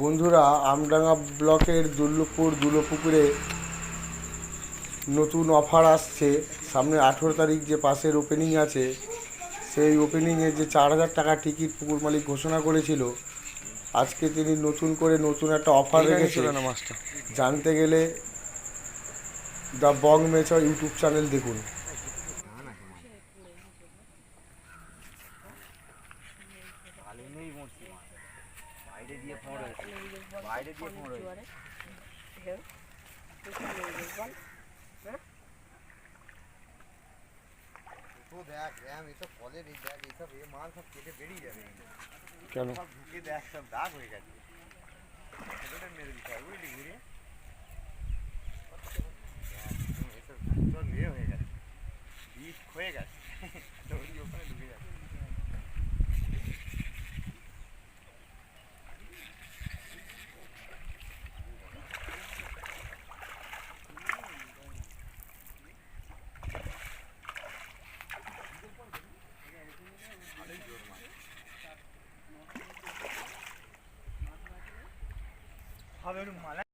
বন্ধুরা আমডাঙ্গা ব্লকের দুর্লভপুর দুলোপুকুরে নতুন অফার আসছে। সামনে আঠেরো তারিখ যে পাশের ওপেনিং আছে সেই ওপেনিংয়ে যে চার হাজার টাকা টিকিট পুকুর মালিক ঘোষণা করেছিল আজকে তিনি নতুন করে নতুন একটা অফার রেখেছে। মাছটা। জানতে গেলে দ্য বং মেচা ইউটিউব চ্যানেল দেখুন। নেই বাইরে দিয়ে ফোঁড় হয়েছে বাইরে দিয়ে ফোঁড় হয়েছে তো দেখ র্যাম এসব কলের এই দেখ এইসব এ মাল সব কেটে বেরিয়ে যাবে কেন সব ঢুকে দেখ সব দাগ হয়ে গেছে ছোটোটা মেরে দিতে হবে বুঝলি ঘুরে এসব সব ইয়ে হয়ে গেছে বিষ হয়ে গেছে 发表什么话来